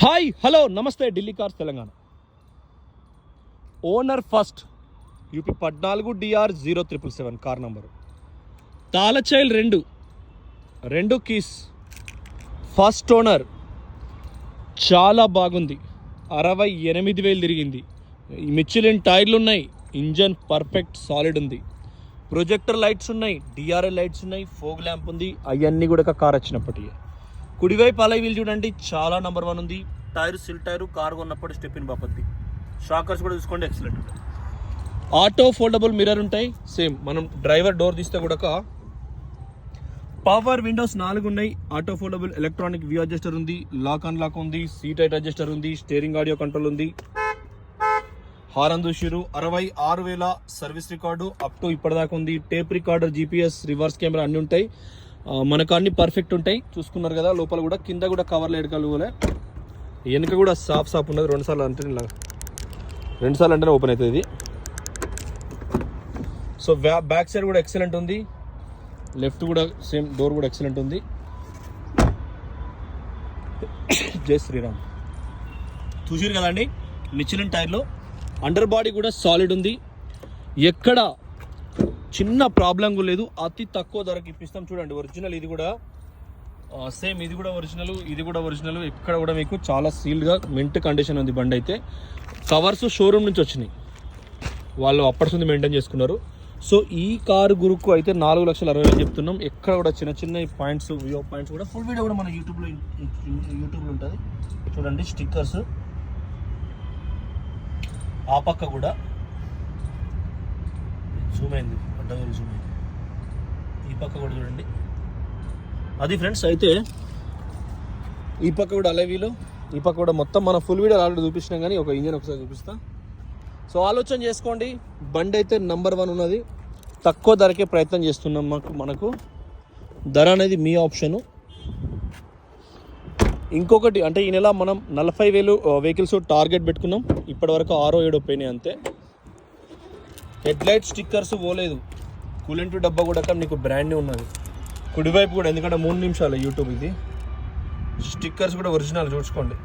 Hi hello నమస్తే Delhi cars Telangana. Owner first UP పద్నాలుగు DR zero triple seven car number. తాళచైల్ రెండు రెండు keys. First owner చాలా బాగుంది. అరవై ఎనిమిది వేలు తిరిగింది. మిచ్చిలిన్ టైర్లు ఉన్నాయి ఇంజన్ పర్ఫెక్ట్ సాలిడ్ ఉంది. ప్రొజెక్టర్ లైట్స్ ఉన్నాయి డిఆర్ఎల్ లైట్స్ ఉన్నాయి ఫోగ్ ల్యాంప్ ఉంది అవన్నీ కూడా కార్ వచ్చినప్పటికీ. కుడివైపు అలై వీల్ చూడండి చాలా నంబర్ వన్ ఉంది. టైర్ సిల్ టైర్ కార్ కొన్నప్పుడు స్టెప్ ఇన్ బాపత్తి. షాకర్స్ కూడా చూసుకోండి ఎక్సలెంట్ ఆటో ఫోల్డబుల్ మిర్రర్ ఉంటాయి సేమ్ మనం డ్రైవర్ డోర్ తీస్తే కూడా పవర్ విండోస్ నాలుగు ఉన్నాయి. Auto foldable electronic view adjuster ఉంది లాక్ అన్ లాక్ ఉంది సీట్ హైట్ అడ్జస్టర్ ఉంది స్టీరింగ్ ఆడియో కంట్రోల్ ఉంది. హారన్ దూషిరు అరవై ఆరు వేల సర్వీస్ రికార్డు అప్ టు ఇప్పటిదాకా ఉంది. Tape recorder GPS reverse camera అన్నీ ఉంటాయి. మనకు అన్ని పర్ఫెక్ట్ ఉంటాయి. చూసుకున్నారు కదా లోపల కూడా కింద కూడా కవర్లు ఎడకలుగులే వెనుక కూడా సాఫ్ సాఫ్ ఉన్నది. రెండు సార్లు అంటే ఇలా రెండు సార్లు అంటేనే ఓపెన్ అవుతుంది ఇది. సో బ్యాక్ సైడ్ కూడా ఎక్సలెంట్ ఉంది. లెఫ్ట్ కూడా సేమ్ డోర్ కూడా ఎక్సలెంట్ ఉంది. జై శ్రీరామ్ చూసారు కదండి? మిచిలిన్ టైర్లో అండర్ బాడీ కూడా సాలిడ్ ఉంది. ఎక్కడ చిన్న ప్రాబ్లం కూడా లేదు. అతి తక్కువ ధరకి ఇప్పిస్తాం. చూడండి ఒరిజినల్ ఇది కూడా. సేమ్ ఇది కూడా ఒరిజినల్ ఇది కూడా ఒరిజినల్. ఎక్కడ కూడా మీకు చాలా సీల్డ్గా మింట్ కండిషన్ ఉంది బండి అయితే. కవర్స్ షోరూమ్ నుంచి వచ్చినాయి. వాళ్ళు అప్పటి నుంచి మెయింటైన్ చేసుకున్నారు. సో ఈ కారు గురుకు అయితే నాలుగు లక్షల అరవై వేలు చెప్తున్నాం. ఎక్కడ కూడా చిన్న చిన్న పాయింట్స్ వ్యూ పాయింట్స్ కూడా. ఫుల్ వీడియో కూడా మన యూట్యూబ్లో యూట్యూబ్లో ఉంటుంది. చూడండి స్టిక్కర్స్ ఆ పక్క కూడా. జూమ్ అయింది. అడ్డంగా జూమ్ ఈ పక్క కూడా చూడండి. అది ఫ్రెండ్స్ అయితే ఈ పక్క కూడా అలవీలో ఈ పక్క కూడా మొత్తం మన ఫుల్ వీడియో ఆల్రెడీ చూపించినాం కానీ ఒక ఇంజన్ ఒకసారి చూపిస్తా. సో ఆలోచన చేసుకోండి. బండి అయితే నంబర్ వన్ ఉన్నది. తక్కువ ధరకే ప్రయత్నం చేస్తున్నాం మాకు మనకు. ధర అనేది మీ ఆప్షను ఇంకొకటి అంటే ఈ నెల మనం నలభై వేలు వెహికల్స్ టార్గెట్ పెట్టుకున్నాం. ఇప్పటివరకు ఆరో ఏడో పోయినాయి అంతే. హెడ్ లైట్ స్టిక్కర్స్ పోలేదు. కూలెంట్ డబ్బా కూడా నీకు బ్రాండ్ ఉన్నది. కుడివైపు కూడా ఎందుకంటే మూడు నిమిషాలు యూట్యూబ్ ఇది. స్టిక్కర్స్ కూడా ఒరిజినల్ చూసుకోండి.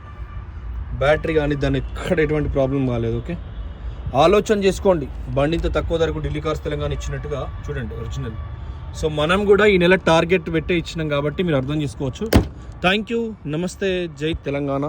బ్యాటరీ కానీ దాని ఎక్కడ ఎటువంటి ప్రాబ్లం కాలేదు ఓకే ఆలోచన చేసుకోండి. బండితో తక్కువ ధరకు ఢిల్లీ కార్స్ తెలంగాణ ఇచ్చినట్టుగా చూడండి ఒరిజినల్ సో మనం కూడా ఈ నెల టార్గెట్ పెట్టే ఇచ్చినాం కాబట్టి మీరు అర్థం చేసుకోవచ్చు. థ్యాంక్ యూ నమస్తే జై తెలంగాణ